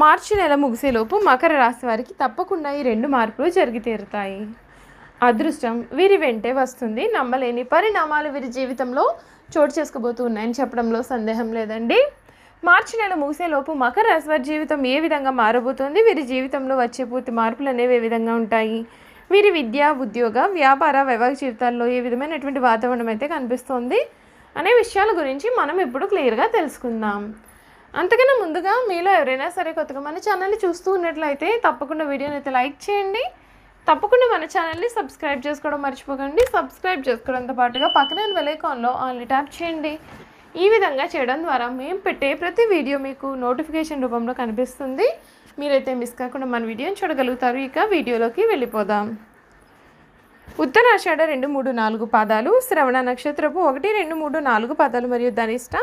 మార్చి నెల ముగిసేలోపు మకర రాశి వారికి తప్పకుండా ఈ రెండు మార్పులు జరిగి తీరుతాయి అదృష్టం వీరి వెంటే వస్తుంది. నమ్మలేని పరిణామాలు వీరి జీవితంలో చోటు చేసుకోబోతూ ఉన్నాయని చెప్పడంలో సందేహం లేదండి. మార్చి నెల ముగిసేలోపు మకర రాశి వారి జీవితం ఏ విధంగా మారబోతుంది? వీరి జీవితంలో వచ్చే పూర్తి మార్పులు అనేవి ఏ విధంగా ఉంటాయి? వీరి విద్య ఉద్యోగ వ్యాపార వైవాహిక జీవితాల్లో ఏ విధమైనటువంటి వాతావరణం అయితే కనిపిస్తోంది? అనే విషయాల గురించి మనం ఇప్పుడు క్లియర్గా తెలుసుకుందాం. అంతకన్నా ముందుగా మీలో ఎవరైనా సరే కొత్తగా మన ఛానల్ని చూస్తూ ఉన్నట్లయితే తప్పకుండా వీడియోని అయితే లైక్ చేయండి. తప్పకుండా మన ఛానల్ని సబ్స్క్రైబ్ చేసుకోవడం మర్చిపోకండి. సబ్స్క్రైబ్ చేసుకోవడంతో పాటుగా పక్కన వెలైకాన్లో ఆన్లీ ట్యాప్ చేయండి. ఈ విధంగా చేయడం ద్వారా మేము పెట్టే ప్రతి వీడియో మీకు నోటిఫికేషన్ రూపంలో కనిపిస్తుంది. మీరైతే మిస్ కాకుండా మన వీడియోని చూడగలుగుతారు. ఇక వీడియోలోకి వెళ్ళిపోదాం. ఉత్తరాషాఢ రెండు మూడు నాలుగు పాదాలు శ్రవణ నక్షత్రపు ఒకటి రెండు మూడు నాలుగు పాదాలు మరియు ధనిష్ట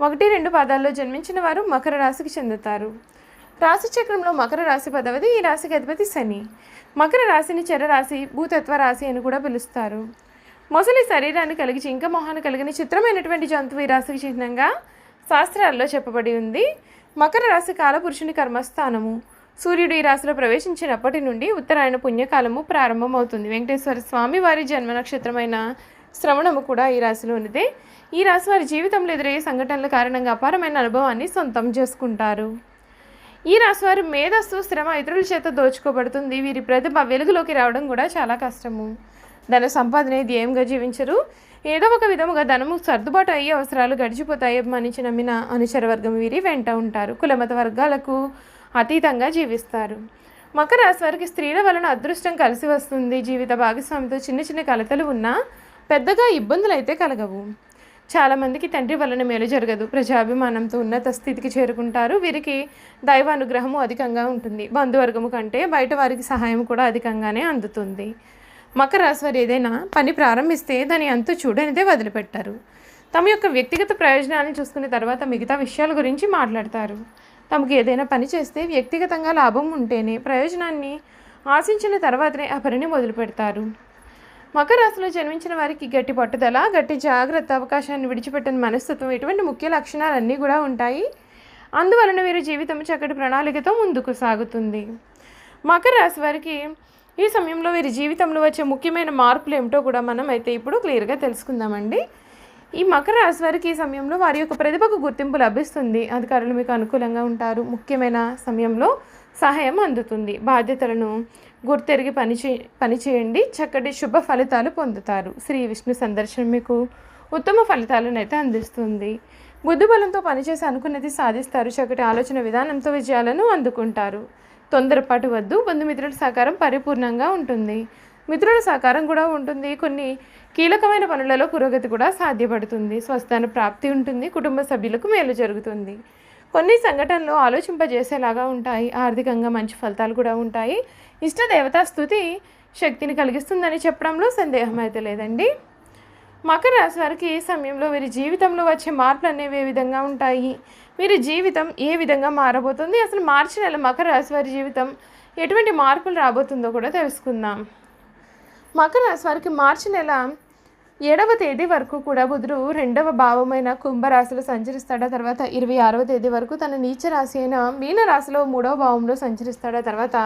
ఒకటి రెండు పాదాల్లో జన్మించిన వారు మకర రాశికి చెందుతారు. రాశి చక్రంలో మకర రాశి పదవది ఈ రాశికి అధిపతి శని. మకర రాశిని చరరాశి భూతత్వ రాశి అని కూడా పిలుస్తారు. మొసలి శరీరాన్ని కలిగి జింక మొహాన్ని కలిగిన చిత్రమైనటువంటి జంతువు ఈ రాశికి చిహ్నంగా శాస్త్రాల్లో చెప్పబడి ఉంది. మకర రాశి కాలపురుషుని కర్మస్థానము. సూర్యుడు ఈ రాశిలో ప్రవేశించినప్పటి నుండి ఉత్తరాయణ పుణ్యకాలము ప్రారంభమవుతుంది. వెంకటేశ్వర స్వామి వారి జన్మ నక్షత్రమైన శ్రవణము కూడా ఈ రాశిలో ఉన్నదే. ఈ రాశి వారి జీవితంలో ఎదురయ్యే సంఘటనల కారణంగా అపారమైన అనుభవాన్ని సొంతం చేసుకుంటారు. ఈ రాశి వారి మేధస్సు శ్రమ ఇతరుల చేత దోచుకోబడుతుంది. వీరి ప్రతిభ వెలుగులోకి రావడం కూడా చాలా కష్టము. ధన సంపాదన ధ్యేయంగా జీవించరు. ఏదో ఒక విధముగా ధనము సర్దుబాటు అయ్యే అవసరాలు గడిచిపోతాయి మనిషి నమ్మిన అనుచర వర్గం వీరి వెంట ఉంటారు. కులమత వర్గాలకు అతీతంగా జీవిస్తారు. మకర రాశి వారికి స్త్రీల వలన అదృష్టం కలిసి వస్తుంది. జీవిత భాగస్వామితో చిన్న చిన్న కలతలు ఉన్నా పెద్దగా ఇబ్బందులు అయితే కలగవు చాలామందికి తండ్రి వలన మేలు జరగదు. ప్రజాభిమానంతో ఉన్నత స్థితికి చేరుకుంటారు. వీరికి దైవ అనుగ్రహము అధికంగా ఉంటుంది. బంధువర్గము కంటే బయట వారికి సహాయం కూడా అధికంగానే అందుతుంది. మకర రాశి వారు ఏదైనా పని ప్రారంభిస్తే దాని అంతు చూడనిదే వదిలిపెట్టారు. తమ యొక్క వ్యక్తిగత ప్రయోజనాలను చూసుకున్న తర్వాత మిగతా విషయాల గురించి మాట్లాడతారు. తమకు ఏదైనా పని చేస్తే వ్యక్తిగతంగా లాభం ఉంటేనే ప్రయోజనాన్ని ఆశించిన తర్వాతనే ఆ పనిని మొదలు పెడతారు మకర రాశిలో జన్మించిన వారికి గట్టి పట్టుదల గట్టి జాగ్రత్త అవకాశాన్ని విడిచిపెట్టని మనస్తత్వం ఇటువంటి ముఖ్య లక్షణాలన్నీ కూడా ఉంటాయి. అందువలన వీరి జీవితం చక్కటి ప్రణాళికతో ముందుకు సాగుతుంది. మకర రాశి వారికి ఈ సమయంలో వీరి జీవితంలో వచ్చే ముఖ్యమైన మార్పులు ఏమిటో కూడా మనం అయితే ఇప్పుడు క్లియర్గా తెలుసుకుందామండి. ఈ మకర రాశి వారికి ఈ సమయంలో వారి యొక్క ప్రతిభకు గుర్తింపు లభిస్తుంది. అధికారులు మీకు అనుకూలంగా ఉంటారు. ముఖ్యమైన సమయంలో సహాయం అందుతుంది. బాధ్యతలను గుర్తెరిగి పని చే పనిచేయండి చక్కటి శుభ ఫలితాలు పొందుతారు. శ్రీ విష్ణు సందర్శనం మీకు ఉత్తమ ఫలితాలను అయితే అందిస్తుంది బుద్ధిబలంతో పనిచేసి అనుకున్నది సాధిస్తారు. చక్కటి ఆలోచన విధానంతో విజయాలను అందుకుంటారు. తొందరపాటు వద్దు. బంధుమిత్రుల సహకారం పరిపూర్ణంగా ఉంటుంది. మిత్రుల సహకారం కూడా ఉంటుంది. కొన్ని కీలకమైన పనులలో పురోగతి కూడా సాధ్యపడుతుంది. స్వస్థాన ప్రాప్తి ఉంటుంది. కుటుంబ సభ్యులకు మేలు జరుగుతుంది. కొన్ని సంఘటనలు ఆలోచింపజేసేలాగా ఉంటాయి. ఆర్థికంగా మంచి ఫలితాలు కూడా ఉంటాయి. ఇష్ట దేవతా స్థుతి శక్తిని కలిగిస్తుందని చెప్పడంలో సందేహం అయితే లేదండి. మకర రాశి వారికి ఏ సమయంలో వీరి జీవితంలో వచ్చే మార్పులు అనేవి ఏ విధంగా ఉంటాయి? వీరి జీవితం ఏ విధంగా మారబోతుంది? అసలు మార్చి నెల మకర రాశి వారి జీవితం ఎటువంటి మార్పులు రాబోతుందో కూడా తెలుసుకుందాం. మకర రాశి వారికి మార్చి నెల ఏడవ తేదీ వరకు కూడా బుధుడు రెండవ భావమైన కుంభరాశిలో సంచరిస్తాడా. తర్వాత ఇరవై ఆరవ తేదీ వరకు తన నీచ రాశి అయిన మీనరాశిలో మూడవ భావంలో సంచరిస్తాడా. తర్వాత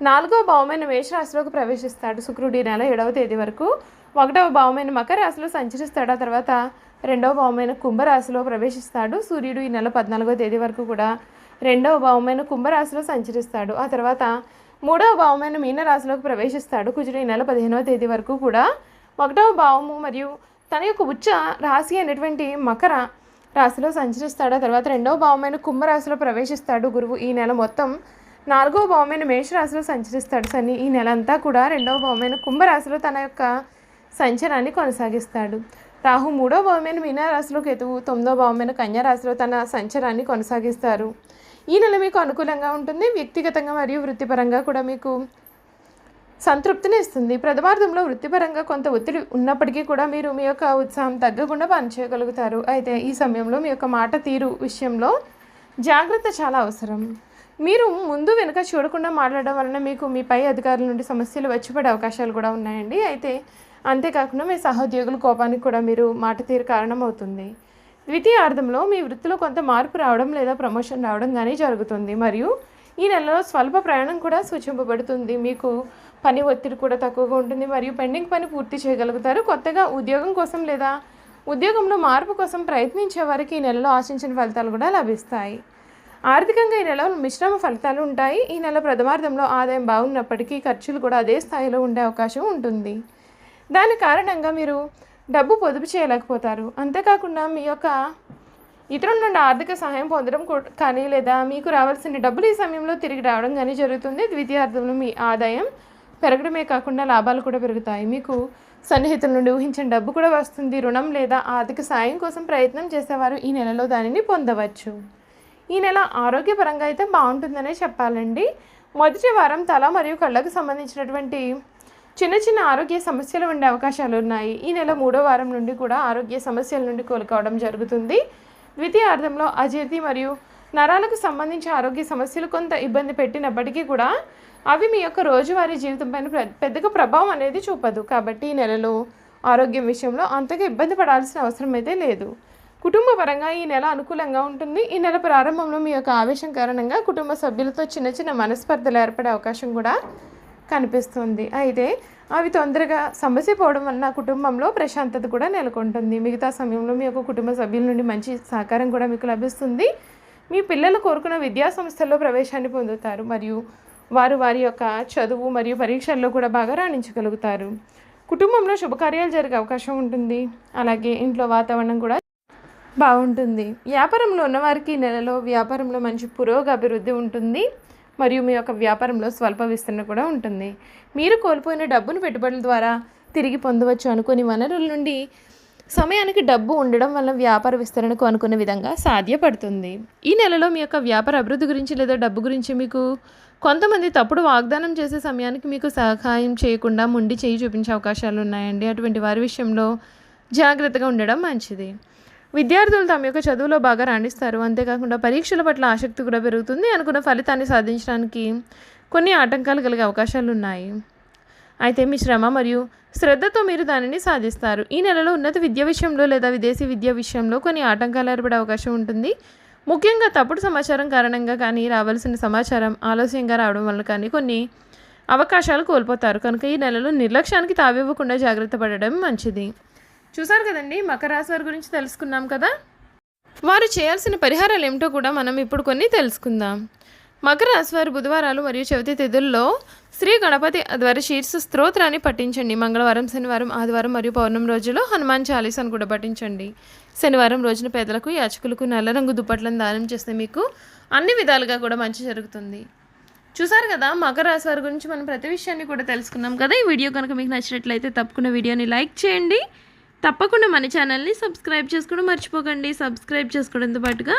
నాలుగవ భావమైన మేషరాశిలోకి ప్రవేశిస్తాడు. శుక్రుడు ఈ నెల ఏడవ తేదీ వరకు ఒకటవ భావమైన మకర రాశిలో సంచరిస్తాడు. ఆ తర్వాత రెండవ భావమైన కుంభరాశిలో ప్రవేశిస్తాడు. సూర్యుడు ఈ నెల పద్నాలుగో తేదీ వరకు కూడా రెండవ భావమైన కుంభరాశిలో సంచరిస్తాడు. ఆ తర్వాత మూడవ భావమైన మీనరాశిలోకి ప్రవేశిస్తాడు. కుజుడు ఈ నెల పదిహేనవ తేదీ వరకు కూడా ఒకటవ భావము మరియు తన యొక్క ఉచ్చ రాశి అయినటువంటి మకర రాశిలో సంచరిస్తాడు. ఆ తర్వాత రెండవ భావమైన కుంభరాశిలో ప్రవేశిస్తాడు గురువు. ఈ నెల మొత్తం నాలుగవ భావమైన మేషరాశిలో సంచరిస్తాడు సని ఈ నెల అంతా కూడా రెండవ భావమైన కుంభరాశిలో తన యొక్క సంచరాన్ని కొనసాగిస్తాడు. రాహు మూడో భావమైన మీనారాశిలో కేతువు తొమ్మిదో భావమైన కన్యారాశిలో తన సంచరాన్ని కొనసాగిస్తారు. ఈ నెల మీకు అనుకూలంగా ఉంటుంది. వ్యక్తిగతంగా మరియు వృత్తిపరంగా కూడా మీకు సంతృప్తిని ఇస్తుంది ప్రథమార్థంలో వృత్తిపరంగా కొంత ఒత్తిడి ఉన్నప్పటికీ కూడా మీరు మీ యొక్క ఉత్సాహం తగ్గకుండా పనిచేయగలుగుతారు. అయితే ఈ సమయంలో మీ యొక్క మాట తీరు విషయంలో జాగ్రత్త చాలా అవసరం. మీరు ముందు వెనుక చూడకుండా మాట్లాడడం వలన మీకు మీ పై అధికారుల నుండి సమస్యలు వచ్చిపడే అవకాశాలు కూడా ఉన్నాయండి. అయితే అంతేకాకుండా మీ సహోద్యోగుల కోపానికి కూడా మీరు మాట తీరు కారణమవుతుంది. ద్వితీయార్థంలో మీ వృత్తిలో కొంత మార్పు రావడం లేదా ప్రమోషన్ రావడం కానీ జరుగుతుంది. మరియు ఈ నెలలో స్వల్ప ప్రయాణం కూడా సూచింపబడుతుంది. మీకు పని ఒత్తిడి కూడా తక్కువగా ఉంటుంది మరియు పెండింగ్ పని పూర్తి చేయగలుగుతారు. కొత్తగా ఉద్యోగం కోసం లేదా ఉద్యోగంలో మార్పు కోసం ప్రయత్నించే వారికి ఈ నెలలో ఆశించిన ఫలితాలు కూడా లభిస్తాయి. ఆర్థికంగా ఈ నెలలో మిశ్రమ ఫలితాలు ఉంటాయి. ఈ నెల ప్రథమార్థంలో ఆదాయం బాగున్నప్పటికీ ఖర్చులు కూడా అదే స్థాయిలో ఉండే అవకాశం ఉంటుంది. దాని కారణంగా మీరు డబ్బు పొదుపు చేయలేకపోతారు. అంతేకాకుండా మీ యొక్క ఇతరుల నుండి ఆర్థిక సహాయం పొందడం కానీ లేదా మీకు రావాల్సిన డబ్బులు ఈ సమయంలో తిరిగి రావడం కానీ జరుగుతుంది. ద్వితీయార్థంలో మీ ఆదాయం పెరగడమే కాకుండా లాభాలు కూడా పెరుగుతాయి. మీకు సన్నిహితుల నుండి ఊహించిన డబ్బు కూడా వస్తుంది. రుణం లేదా ఆర్థిక సాయం కోసం ప్రయత్నం చేసేవారు ఈ నెలలో దానిని పొందవచ్చు. ఈ నెల ఆరోగ్యపరంగా అయితే బాగుంటుందనే చెప్పాలండి. మొదటి వారం తల మరియు కళ్ళకు సంబంధించినటువంటి చిన్న చిన్న ఆరోగ్య సమస్యలు ఉండే అవకాశాలు ఉన్నాయి. ఈ నెల మూడో వారం నుండి కూడా ఆరోగ్య సమస్యల నుండి కోలుకోవడం జరుగుతుంది. ద్వితీయార్థంలో అజీర్తి మరియు నరాలకు సంబంధించి ఆరోగ్య సమస్యలు కొంత ఇబ్బంది పెట్టినప్పటికీ కూడా అవి మీ యొక్క రోజువారీ జీవితంపైన పె- పెద్దగా ప్రభావం అనేది చూపదు. కాబట్టి ఈ నెలలో ఆరోగ్యం విషయంలో అంతగా ఇబ్బంది పడాల్సిన అవసరం అయితే లేదు. కుటుంబ పరంగా ఈ నెల అనుకూలంగా ఉంటుంది. ఈ నెల ప్రారంభంలో మీ యొక్క ఆవేశం కారణంగా కుటుంబ సభ్యులతో చిన్న చిన్న మనస్పర్ధలు ఏర్పడే అవకాశం కూడా కనిపిస్తుంది. అయితే అవి తొందరగా సమస్య పోవడం వలన కుటుంబంలో ప్రశాంతత కూడా నెలకొంటుంది. మిగతా సమయంలో మీ యొక్క కుటుంబ సభ్యుల నుండి మంచి సహకారం కూడా మీకు లభిస్తుంది. మీ పిల్లలు కోరుకున్న విద్యా సంస్థల్లో ప్రవేశాన్ని పొందుతారు మరియు వారు వారి యొక్క చదువు మరియు పరీక్షల్లో కూడా బాగా రాణించగలుగుతారు. కుటుంబంలో శుభకార్యాలు జరిగే అవకాశం ఉంటుంది. అలాగే ఇంట్లో వాతావరణం కూడా బాగుంటుంది. వ్యాపారంలో ఉన్నవారికి నెలలో వ్యాపారంలో మంచి పురోగ అభివృద్ధి ఉంటుంది మరియు మీ యొక్క వ్యాపారంలో స్వల్ప విస్తరణ కూడా ఉంటుంది. మీరు కోల్పోయిన డబ్బును పెట్టుబడుల ద్వారా తిరిగి పొందవచ్చు అనుకుని వనరుల నుండి సమయానికి డబ్బు ఉండడం వల్ల వ్యాపార విస్తరణకు అనుకున్న విధంగా సాధ్యపడుతుంది. ఈ నెలలో మీ యొక్క వ్యాపార అభివృద్ధి గురించి లేదా డబ్బు గురించి మీకు కొంతమంది తప్పుడు వాగ్దానం చేసే సమయానికి మీకు సహాయం చేయకుండా ముండి చేయి చూపించే అవకాశాలు ఉన్నాయండి. అటువంటి వారి విషయంలో జాగ్రత్తగా ఉండడం మంచిది. విద్యార్థులు తమ యొక్క చదువులో బాగా రాణిస్తారు. అంతేకాకుండా పరీక్షల పట్ల ఆసక్తి కూడా పెరుగుతుంది. అనుకున్న ఫలితాన్ని సాధించడానికి కొన్ని ఆటంకాలు కలిగే అవకాశాలు ఉన్నాయి. అయితే మీ శ్రమ మరియు శ్రద్ధతో మీరు దానిని సాధిస్తారు. ఈ నెలలో ఉన్నత విద్య విషయంలో లేదా విదేశీ విద్య విషయంలో కొన్ని ఆటంకాలు ఏర్పడే అవకాశం ఉంటుంది. ముఖ్యంగా తప్పుడు సమాచారం కారణంగా కానీ రావాల్సిన సమాచారం ఆలస్యంగా రావడం వల్ల కానీ కొన్ని అవకాశాలు కోల్పోతారు. కనుక ఈ నెలలో నిర్లక్ష్యానికి తావివ్వకుండా జాగ్రత్త పడడం మంచిది. చూసారు కదండి? మకర రాశి వారి గురించి తెలుసుకున్నాం కదా? వారు చేయాల్సిన పరిహారాలు ఏమిటో కూడా మనం ఇప్పుడు కొన్ని తెలుసుకుందాం. మకర రాశి బుధవారాలు మరియు చవితి తిథుల్లో శ్రీ గణపతి ద్వారా శీర్ష స్తోత్రాన్ని పఠించండి. మంగళవారం శనివారం ఆదివారం మరియు పౌర్ణమి రోజుల్లో హనుమాన్ చాలీసాను కూడా పఠించండి. శనివారం రోజున పేదలకు యాచకులకు నల్ల రంగు దుప్పట్లను దానం చేస్తే మీకు అన్ని విధాలుగా కూడా మంచి జరుగుతుంది. చూసారు కదా మకర రాశి వారి గురించి మనం ప్రతి విషయాన్ని కూడా తెలుసుకున్నాం కదా. ఈ వీడియో కనుక మీకు నచ్చినట్లయితే తప్పకుండా వీడియోని లైక్ చేయండి. తప్పకుండా మన ఛానల్ని సబ్స్క్రైబ్ చేసుకోవడం మర్చిపోకండి. సబ్స్క్రైబ్ చేసుకోవడంతో పాటుగా